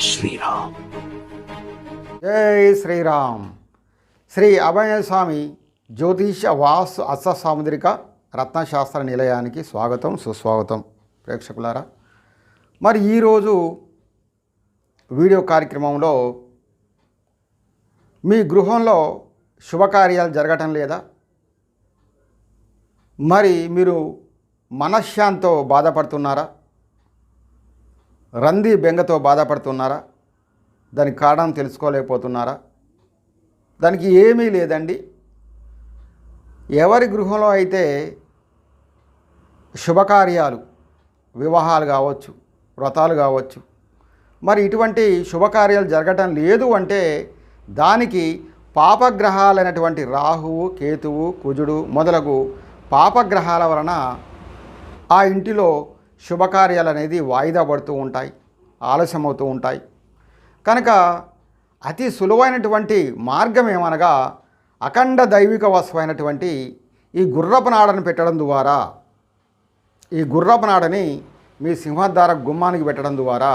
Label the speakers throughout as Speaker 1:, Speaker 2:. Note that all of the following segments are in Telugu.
Speaker 1: శ్రీరామ్.
Speaker 2: జై శ్రీరామ్. శ్రీ అభయ స్వామి జ్యోతిష వాస్తు అస సాముద్రిక రత్నశాస్త్ర నిలయానికి స్వాగతం సుస్వాగతం ప్రేక్షకులారా. మరి ఈరోజు వీడియో కార్యక్రమంలో మీ గృహంలో శుభకార్యాలు జరగటం లేదా? మరి మీరు మనశ్శాంతో బాధపడుతున్నారా? రంది బెంగతో బాధపడుతున్నారా? దానికి కారణం తెలుసుకోలేకపోతున్నారా? దానికి ఏమీ లేదండి. ఎవరి గృహంలో అయితే శుభకార్యాలు వివాహాలు కావచ్చు వ్రతాలు కావచ్చు మరి ఇటువంటి శుభకార్యాలు జరగటం లేదు అంటే దానికి పాపగ్రహాలైనటువంటి రాహువు కేతువు కుజుడు మొదలగు పాపగ్రహాల వలన ఆ ఇంటిలో శుభకార్యాలు అనేది వాయిదా పడుతూ ఉంటాయి ఆలస్యమవుతూ ఉంటాయి. కనుక అతి సులువైనటువంటి మార్గం ఏమనగా అఖండ దైవిక వస్తువైనటువంటి ఈ గుర్రపు నాడను పెట్టడం ద్వారా ఈ గుర్రపు నాడని మీ సింహద్వార గుమ్మానికి పెట్టడం ద్వారా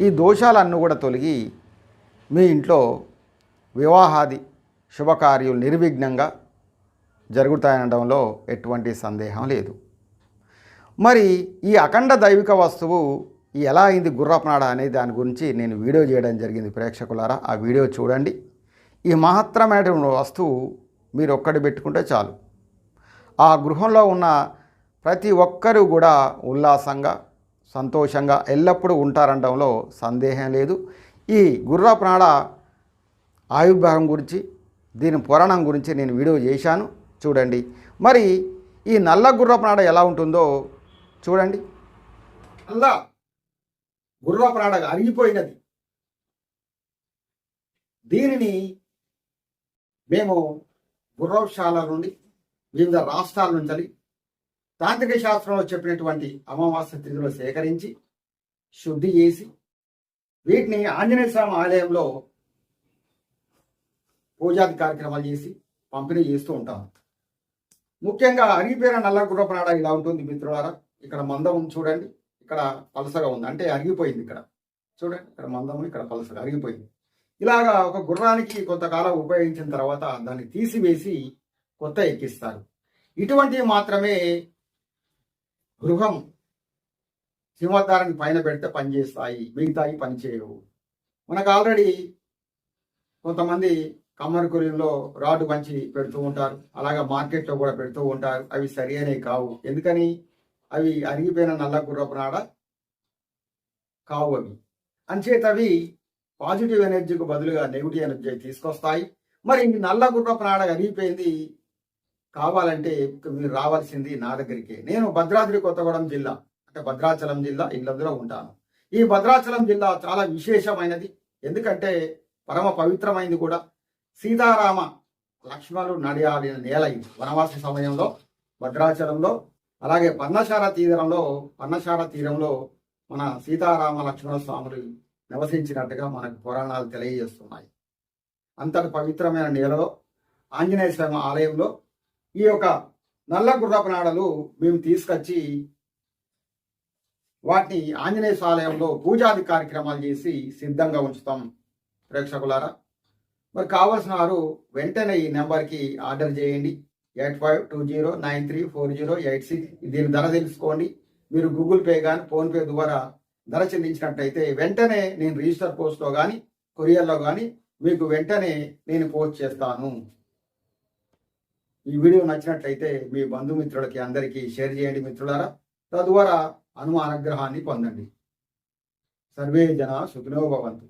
Speaker 2: ఈ దోషాలన్నీ కూడా తొలగి మీ ఇంట్లో వివాహాది శుభకార్యాలు నిర్విఘ్నంగా జరుగుతాయనడంలో ఎటువంటి సందేహం లేదు. మరి ఈ అఖండ దైవిక వస్తువు ఎలా అయింది గుర్రపనాడ అనే దాని గురించి నేను వీడియో చేయడం జరిగింది ప్రేక్షకులారా. ఆ వీడియో చూడండి. ఈ మహత్తరమైనటువంటి వస్తువు మీరు ఒక్కటి పెట్టుకుంటే చాలు. ఆ గృహంలో ఉన్న ప్రతి ఒక్కరూ కూడా ఉల్లాసంగా సంతోషంగా ఎల్లప్పుడూ ఉంటారనడంలో సందేహం లేదు. ఈ గుర్రప్రాణ ఆయుర్భాగం గురించి దీని పురాణం గురించి నేను వీడియో చేశాను. చూడండి. మరి ఈ నల్ల గుర్రప్రాణ ఎలా ఉంటుందో చూడండి. అల్లా గుర్రప్రాణ అరిగిపోయినది. దీనిని మేము గుర్రవశాల నుండి వివిధ రాష్ట్రాల నుంచి తాంత్రిక శాస్త్రంలో చెప్పినటువంటి అమావాస్య తిథిలో సేకరించి శుద్ధి చేసి వీటిని ఆంజనేయ స్వామి ఆలయంలో పూజాది కార్యక్రమాలు చేసి పంపిణీ చేస్తూ ఉంటాం. ముఖ్యంగా అరిగిపోయిన నల్ల గుర్రప్రాణ ఇలా ఉంటుంది మిత్రులారా. ఇక్కడ మందం చూడండి. ఇక్కడ పలసగా ఉంది. అంటే అరిగిపోయింది ఇక్కడ. చూడండి ఇక్కడ మందము ఇక్కడ పలసగా అరిగిపోయింది. ఇలాగా ఒక గుర్రానికి కొంతకాలం ఉపయోగించిన తర్వాత దాన్ని తీసివేసి కొత్త ఎక్కిస్తారు. ఇటువంటివి మాత్రమే గృహం సింహద్వారాన్ని పైన పెడితే పనిచేస్తాయి మిగతాయి పనిచేయవు మనకు ఆల్రెడీ కొంతమంది కమ్మరి కొరియన్లో రాడ్డు పంచి పెడుతూ ఉంటారు. అలాగే మార్కెట్లో కూడా పెడుతూ ఉంటారు. అవి సరి కావు. ఎందుకని? అవి అరిగిపోయిన నల్ల గుర్రపు నాడ కావు అవి. అంచేత అవి పాజిటివ్ ఎనర్జీకి బదులుగా నెగిటివ్ ఎనర్జీ తీసుకొస్తాయి. మరి ఈ నల్ల గుర్రపు నాడ అరిగిపోయింది కావాలంటే మీరు రావాల్సింది నా దగ్గరికి. నేను భద్రాద్రి కొత్తగూడెం జిల్లా అంటే భద్రాచలం జిల్లా ఇళ్ళందులో ఉంటాను. ఈ భద్రాచలం జిల్లా చాలా విశేషమైనది. ఎందుకంటే పరమ పవిత్రమైంది కూడా. సీతారామ లక్ష్మణులు నడియాడిన నేల ఇది. వనవాస సమయంలో భద్రాచలంలో అలాగే పర్ణశాల తీరంలో పర్ణశాల తీరంలో మన సీతారామ లక్ష్మణ స్వాములు నివసించినట్టుగా మనకు పురాణాలు తెలియజేస్తున్నాయి. అంతటి పవిత్రమైన నేలలో ఆంజనేయ స్వామి ఆలయంలో ఈ యొక్క నల్ల గుర్రపు నాడలు మేము తీసుకొచ్చి వాటిని ఆంజనేయ ఆలయంలో పూజాది కార్యక్రమాలు చేసి సిద్ధంగా ఉంచుతాం. ప్రేక్షకులారా మరి కావాల్సిన వారు వెంటనే ఈ నెంబర్కి ఆర్డర్ చేయండి. Eight five two zero nine three four zero eight six దీని ధర తెలుసుకోండి. మీరు గూగుల్ పే కానీ ఫోన్పే ద్వారా ధర చెల్లించినట్టయితే వెంటనే నేను రిజిస్టర్ పోస్ట్లో కానీ కొరియర్లో కానీ మీకు వెంటనే నేను పోస్ట్ చేస్తాను. ఈ వీడియో నచ్చినట్లయితే మీ బంధుమిత్రులకి అందరికీ షేర్ చేయండి మిత్రులారా. తద్వారా అనుమానగ్రహాన్ని పొందండి. సర్వే జన సుఖినో భవంతు.